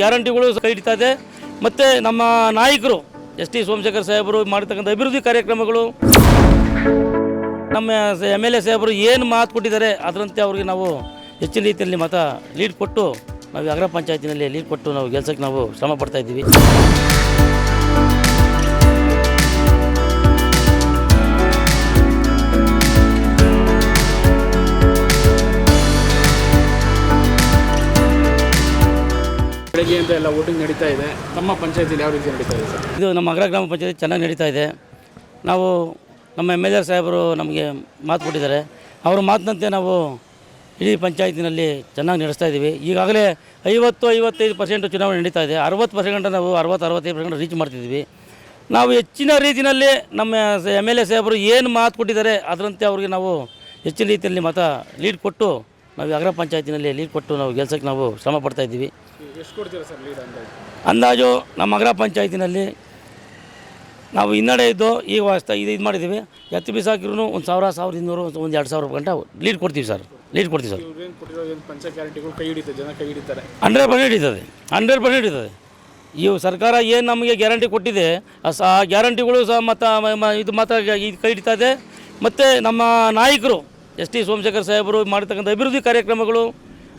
ಗ್ಯಾರಂಟಿಗಳು ಕೈ ಇದೆ. ಮತ್ತು ನಮ್ಮ ನಾಯಕರು ಎಸ್ ಟಿ ಸೋಮಶೇಖರ್ ಸಾಹೇಬರು ಮಾಡ್ತಕ್ಕಂಥ ಅಭಿವೃದ್ಧಿ ಕಾರ್ಯಕ್ರಮಗಳು, ನಮ್ಮ ಎಂ ಎಲ್ ಎ ಸಾಹೇಬರು ಏನು ಮಾತು ಕೊಟ್ಟಿದ್ದಾರೆ, ಅದರಂತೆ ಅವ್ರಿಗೆ ನಾವು ಹೆಚ್ಚಿನ ರೀತಿಯಲ್ಲಿ ಮತ ಲೀಡ್ ಕೊಟ್ಟು ನಾವು ಅಗ್ರ ಪಂಚಾಯತಿನಲ್ಲಿ ಲೀಡ್ ಕೊಟ್ಟು ನಾವು ಗೆಲ್ಸಕ್ಕೆ ನಾವು ಶ್ರಮ ಪಡ್ತಾ ಇದ್ದೀವಿ. ಬೆಳಗ್ಗೆಯಿಂದ ಎಲ್ಲ ವೋಟಿಂಗ್ ನಡೀತಾ ಇದೆ. ನಮ್ಮ ಪಂಚಾಯತಿಲಿ ಯಾವ ರೀತಿ ನಡೀತಾ ಇದೆ ಸರ್? ಇದು ನಮ್ಮ ಅಗ್ರ ಗ್ರಾಮ ಪಂಚಾಯತಿ ಚೆನ್ನಾಗಿ ನಡೀತಾ ಇದೆ. ನಾವು ನಮ್ಮ ಎಂ ಎಲ್ ಎ ಸಾಹೇಬರು ನಮಗೆ ಮಾತು ಕೊಟ್ಟಿದ್ದಾರೆ. ಅವ್ರ ಮಾತಿನಂತೆ ನಾವು ಇಡೀ ಪಂಚಾಯತಿನಲ್ಲಿ ಚೆನ್ನಾಗಿ ನಡೆಸ್ತಾ ಇದ್ದೀವಿ. ಈಗಾಗಲೇ ಐವತ್ತು, ಐವತ್ತೈದು ಪರ್ಸೆಂಟ್ ಚುನಾವಣೆ ನಡೀತಾ ಇದೆ. ಅರವತ್ತು ಪರ್ಸೆಂಟ್ ನಾವು ಅರವತ್ತು, ಅರವತ್ತೈದು ಪರ್ಸೆಂಟ್ ರೀಚ್ ಮಾಡ್ತಿದ್ದೀವಿ. ನಾವು ಹೆಚ್ಚಿನ ರೀತಿಯಲ್ಲಿ ನಮ್ಮ ಎಂ ಎಲ್ ಎ ಸಾಹೇಬರು ಏನು ಮಾತು ಕೊಟ್ಟಿದ್ದಾರೆ ಅದರಂತೆ ಅವ್ರಿಗೆ ನಾವು ಹೆಚ್ಚಿನ ರೀತಿಯಲ್ಲಿ ಮತ ಲೀಡ್ ಕೊಟ್ಟು ನಾವು ಅಗ್ರ ಪಂಚಾಯತಿನಲ್ಲಿ ಲೀಡ್ ಕೊಟ್ಟು ನಾವು ಗೆಲ್ಸೋಕ್ಕೆ ನಾವು ಶ್ರಮ ಪಡ್ತಾ ಇದ್ದೀವಿ. ಎಷ್ಟು ಕೊಡ್ತೀರಾ ಸರ್ ಲೀಡ್ ಅಂದಾಜು? ಅಂದಾಜು ನಮ್ಮ ಅಗ್ರ ಪಂಚಾಯತಿನಲ್ಲಿ ನಾವು ಹಿನ್ನಡೆ ಇದ್ದು ಈಗ ವಾಸ್ತ ಇದು ಇದು ಮಾಡಿದ್ದೀವಿ. ಎತ್ತು ಬಿಸಾಕಿರೂ ಒಂದು ಸಾವಿರ ಸಾವಿರದ ಇನ್ನೂರು ಒಂದು ಎರಡು ಸಾವಿರ ಗಂಟೆ ಲೀಡ್ ಕೊಡ್ತೀವಿ ಸರ್. ಲೀಡ್ ಕೊಡ್ತೀವಿ ಸರ್. ಇವ್ರೇನು ಕೊಟ್ಟಿರೋ ಏನು ಪಂಚಾಯತ್ ಗ್ಯಾರಂಟಿಗಳು ಕೈ ಹಿಡಿತಾರೆ ಜನ ಕೈ ಹಿಡಿತಾರೆ. ಹಂಡ್ರೆಡ್ ಪರ್ಸೆಂಟ್ ಇದ್ದದೆ ಹಂಡ್ರೆಡ್ ಪರ್ಸೆಂಟ್ ಇದ್ದದೆ ಇವು ಸರ್ಕಾರ ಏನು ನಮಗೆ ಗ್ಯಾರಂಟಿ ಕೊಟ್ಟಿದೆ ಆ ಗ್ಯಾರಂಟಿಗಳು ಸಹ ಮತ್ತು ಇದು ಮಾತ್ರ ಇದು ಕೈ ಹಿಡಿತಾ ಇದೆ. ಮತ್ತು ನಮ್ಮ ನಾಯಕರು ಎಸ್ ಟಿ ಸೋಮಶೇಖರ್ ಸಾಹೇಬರು ಮಾಡ್ತಕ್ಕಂಥ ಅಭಿವೃದ್ಧಿ ಕಾರ್ಯಕ್ರಮಗಳು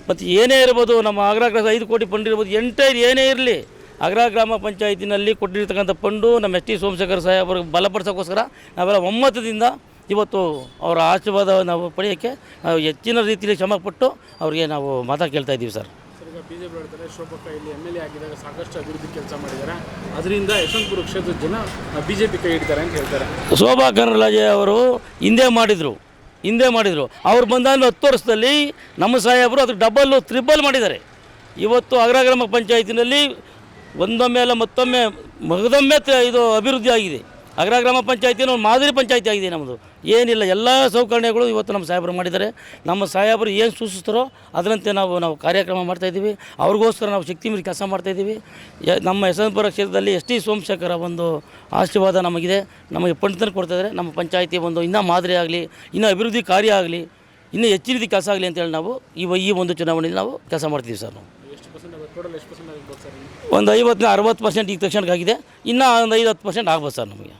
ಮತ್ತು ಏನೇ ಇರ್ಬೋದು ನಮ್ಮ ಆಗ್ರಾ ಗ್ರಾಮ ಐದು ಕೋಟಿ ಫಂಡ್ ಇರ್ಬೋದು ಎಂಟೈರ್ ಏನೇ ಇರಲಿ ಆಗ್ರಾ ಗ್ರಾಮ ಪಂಚಾಯತಿನಲ್ಲಿ ಕೊಟ್ಟಿರ್ತಕ್ಕಂಥ ಪಂಡು ನಮ್ಮ ಎಸ್ ಟಿ ಸೋಮಶೇಖರ್ ಸಾಹೇಬರಿಗೆ ಬಲಪಡಿಸೋಕ್ಕೋಸ್ಕರ ನಾವೆಲ್ಲ ಒಮ್ಮತದಿಂದ ಇವತ್ತು ಅವರ ಆಶೀರ್ವಾದ ನಾವು ಪಡೆಯೋಕ್ಕೆ ನಾವು ಹೆಚ್ಚಿನ ರೀತಿಯಲ್ಲಿ ಶ್ರಮಪಟ್ಟು ಅವರಿಗೆ ನಾವು ಮಾತಾ ಕೇಳ್ತಾ ಇದ್ದೀವಿ ಸರ್. ಸರ್ ಈಗ ಬಿ ಜೆ ಪಿ ಹೇಳ್ತಾರೆ ಶೋಭಕ್ಕ ಇಲ್ಲಿ ಎಂ ಎಲ್ ಎ ಆಗಿದ್ದಾಗ ಸಾಕಷ್ಟು ಅಭಿವೃದ್ಧಿ ಕೆಲಸ ಮಾಡಿದ್ದಾರೆ. ಅದರಿಂದ ಯಶವಂತಪುರ ಕ್ಷೇತ್ರದ ಜನ ಬಿ ಜೆ ಪಿ ಕೈ ಹಿಡಿತಾರೆ ಅಂತ ಹೇಳ್ತಾರೆ. ಶೋಭಾ ಕರಂದ್ಲಾಜೆ ಅವರು ಹಿಂದೆ ಮಾಡಿದರು. ಹಿಂದೆ ಮಾಡಿದರು. ಅವ್ರು ಬಂದಾಗಲೂ ಹತ್ತು ವರ್ಷದಲ್ಲಿ ನಮ್ಮ ಸಾಹೇಬರು ಅದಕ್ಕೆ ಡಬಲ್ಲು ತ್ರಿಬಲ್ ಮಾಡಿದ್ದಾರೆ. ಇವತ್ತು ಅಗ್ರಗ್ರಾಮ ಪಂಚಾಯತಿನಲ್ಲಿ ಒಂದೊಮ್ಮೆ ಅಲ್ಲ ಮತ್ತೊಮ್ಮೆ, ಮಗದೊಮ್ಮೆ ಇದು ಅಭಿವೃದ್ಧಿ ಆಗಿದೆ. ಅಗ್ರಗ್ರಾಮ ಪಂಚಾಯತಿನ ಒಂದು ಮಾದರಿ ಪಂಚಾಯತಿ ಆಗಿದೆ ನಮ್ಮದು ಏನಿಲ್ಲ, ಎಲ್ಲ ಸೌಕರ್ಯಗಳು ಇವತ್ತು ನಮ್ಮ ಸಾಹೇಬರು ಮಾಡಿದ್ದಾರೆ. ನಮ್ಮ ಸಾಹೇಬರು ಏನು ಸೂಚಿಸ್ತಾರೋ ಅದರಂತೆ ನಾವು ನಾವು ಕಾರ್ಯಕ್ರಮ ಮಾಡ್ತಾಯಿದ್ದೀವಿ ಅವ್ರಿಗೋಸ್ಕರ ನಾವು ಶಕ್ತಿ ಮೀರಿ ಕೆಲಸ ಮಾಡ್ತಾಯಿದ್ದೀವಿ ನಮ್ಮ ಯಶವಂತಪುರ ಕ್ಷೇತ್ರದಲ್ಲಿ ಎಸ್ ಟಿ ಸೋಮಶೇಖರ ಒಂದು ಆಶೀರ್ವಾದ ನಮಗಿದೆ. ನಮಗೆ ಪಂಡಿತನ ಕೊಡ್ತಾಯಿದ್ದಾರೆ ನಮ್ಮ ಪಂಚಾಯತಿ ಒಂದು ಇನ್ನೂ ಮಾದರಿ ಆಗಲಿ, ಇನ್ನೂ ಅಭಿವೃದ್ಧಿ ಕಾರ್ಯ ಆಗಲಿ, ಇನ್ನೂ ಹೆಚ್ಚಿನ ರೀತಿ ಕೆಲಸ ಆಗಲಿ ಅಂತೇಳಿ ನಾವು ಈ ಈ ಒಂದು ಚುನಾವಣೆಯಲ್ಲಿ ನಾವು ಕೆಲಸ ಮಾಡ್ತೀವಿ ಸರ್ ನಾವು. ಒಂದು ಐವತ್ತು ಅರವತ್ತು ಪರ್ಸೆಂಟ್ ಈಗ ತಕ್ಷಣಕ್ಕಾಗಿದೆ ಇನ್ನೂ ಒಂದು ಐದು ಹತ್ತು ಪರ್ಸೆಂಟ್ ಆಗ್ಬೋದು ಸರ್ ನಮಗೆ.